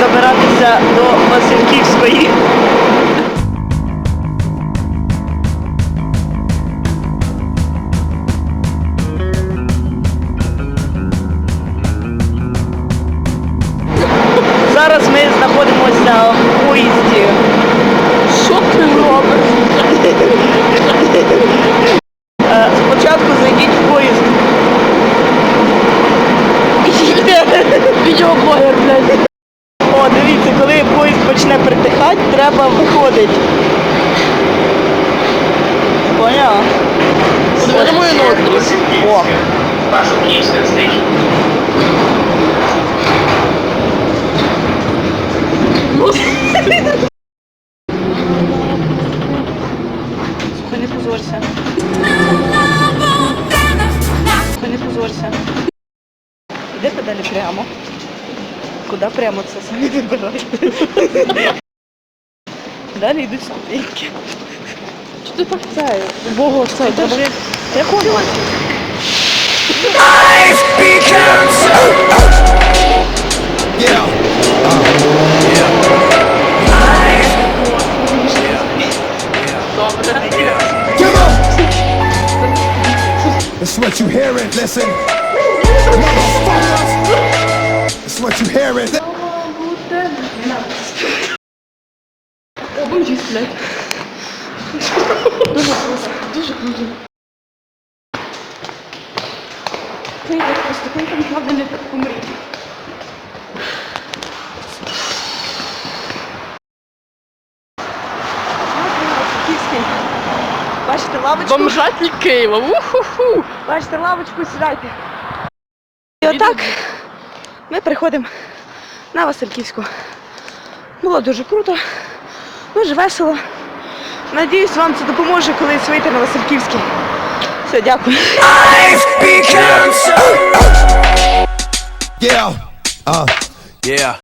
доберемося до Васильківської. Зараз ми знаходимося в поїзді. Відеоблогер, блядь. О, дивіться, коли поїзд почне притихати, треба виходити. Поняла? Подиви на мою ноздрі. О, слухай, не позорься. Слухай, не позорься. Іде педалі прямо. Куди прямо це самі вибирай. Далі йдуть ступеньки. Чи ти так це? Богу, це. Держи. Я. Добре. Come on! It's what you hearing, listen. What you hearing. О, бомжі. Дуже круто. Дуже круто. Ти просто, коли там правда не так. Бачите лавочку? Бомжатник Києва. Уху-ху. Бачите лавочку, сідайте. І отак ми приходимо на Васильківську. Було дуже круто, дуже весело. Надіюсь, вам це допоможе колись вийти на Васильківський. Все, дякую. Yeah. Uh. Yeah.